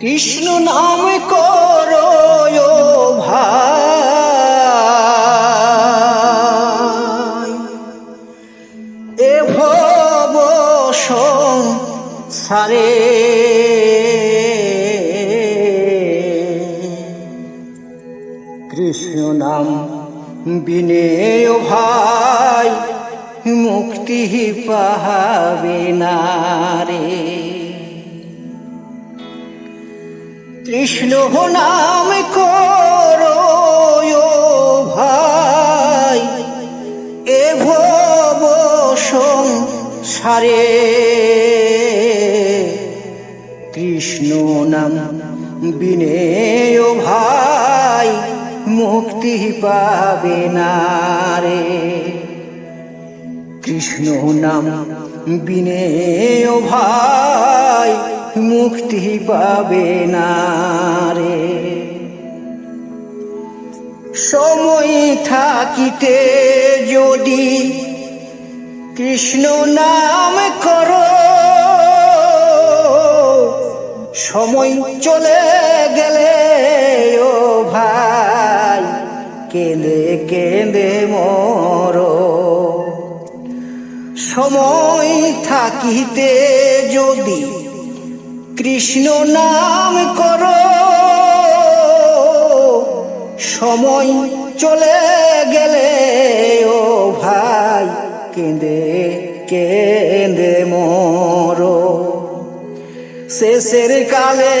কৃষ্ণ নাম করো ভাই। এ সারে কৃষ্ণ নাম বিনে ভাই মুক্তি পাহাবে না রে। কৃষ্ণ নাম করো ভাই। এ ভব সারে কৃষ্ণ নাম বিনে ভাই মুক্তি পাবে না রে। কৃষ্ণ নাম বিনে ভাই মুক্তি পাবে না রে। সময় থাকিতে যদি কৃষ্ণ নাম করো, সময় চলে গেলে, ও ভাই, কেঁদে কেঁদে মরো। সময় থাকিতে যদি কৃষ্ণ নাম করো। সময় চলে গেলে, ও ভাই, কেঁদে কেঁদে মরো। শেষের কালে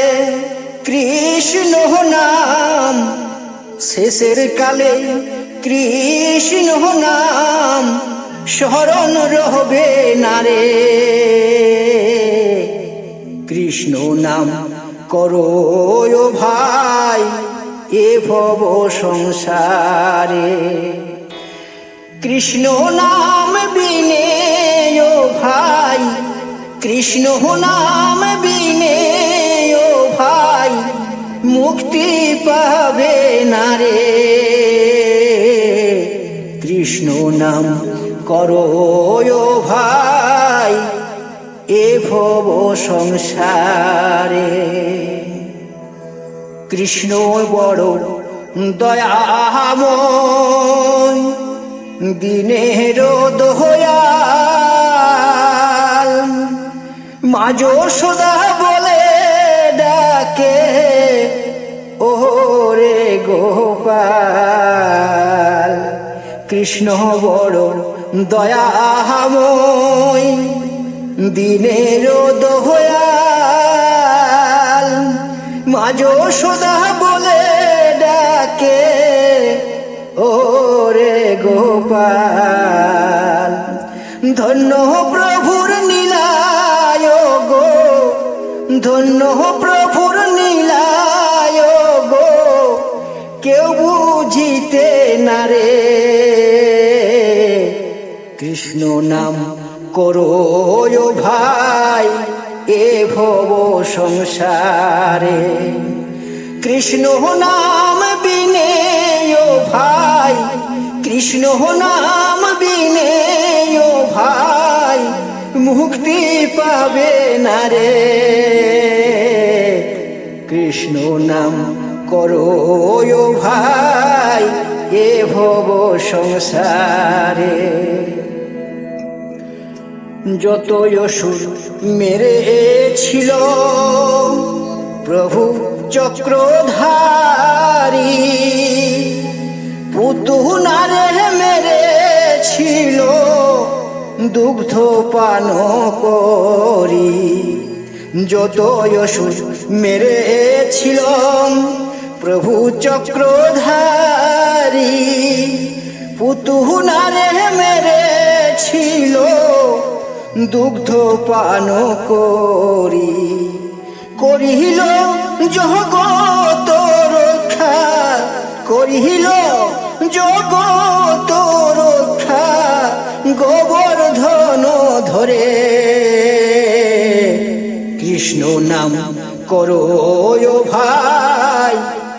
কৃষ্ণ নাম, শেষের কালে কৃষ্ণ নাম, স্মরণ রহবে না রে। কৃষ্ণ নাম করো ভাই, এ ভব সংসারে। কৃষ্ণ নাম বিনে ও ভাই, কৃষ্ণ নাম বিনে ও ভাই, মুক্তি পাবে না রে। কৃষ্ণ নাম করো ভাই এ ভব সংসারে। কৃষ্ণ বড় দয়াময়, দিনের দোয়াল। মাঝো সদা বলে ডাকে, ওরে গোপাল। কৃষ্ণ বড় দয়াময় দিনের দোয়াল মাঝো সদা বলে ডাকে, ওরে গোপাল। ধন্য প্রভুর নীলায় গো, ধন্য প্রভুর নীলায় গো। কেউ বুঝিতে না রে। কৃষ্ণ নাম করো ভাই, এ ভব সংসারে। কৃষ্ণ নাম বিনে ভাই, কৃষ্ণ নাম বিনে ভাই, মুক্তি পাবে না রে। কৃষ্ণ নাম করো ভাই, এ ভব সংসারে। যত অসুর মেরেছিল, প্রভু চক্রধারী পুতুনারে মেরেছিল, দুগ্ধ পান করি। যত অসুর মেরেছিল, প্রভু চক্রধারী পুতুনারে মেরেছিল। দুগ্ধ পান করি। করিল জগত রক্ষা, করিল জগত রক্ষা, গোবর্ধন ধরে। কৃষ্ণ নাম করো ভাই,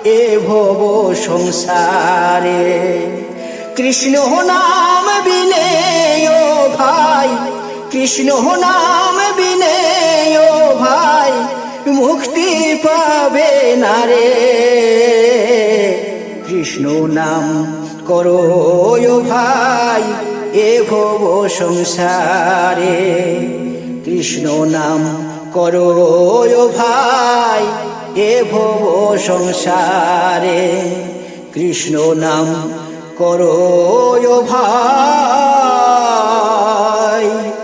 এ ভব সংসারে। কৃষ্ণ নাম বিনে ভাই কৃষ্ণ নাম বিনে ও ভাই, মুক্তি পাবে না রে। কৃষ্ণ নাম করো ভাই, এ ভব সংসারে। কৃষ্ণ নাম করো ভাই, এ ভব সংসারে। কৃষ্ণ নাম করো ভাই।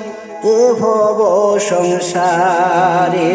এ ভব সংসারে।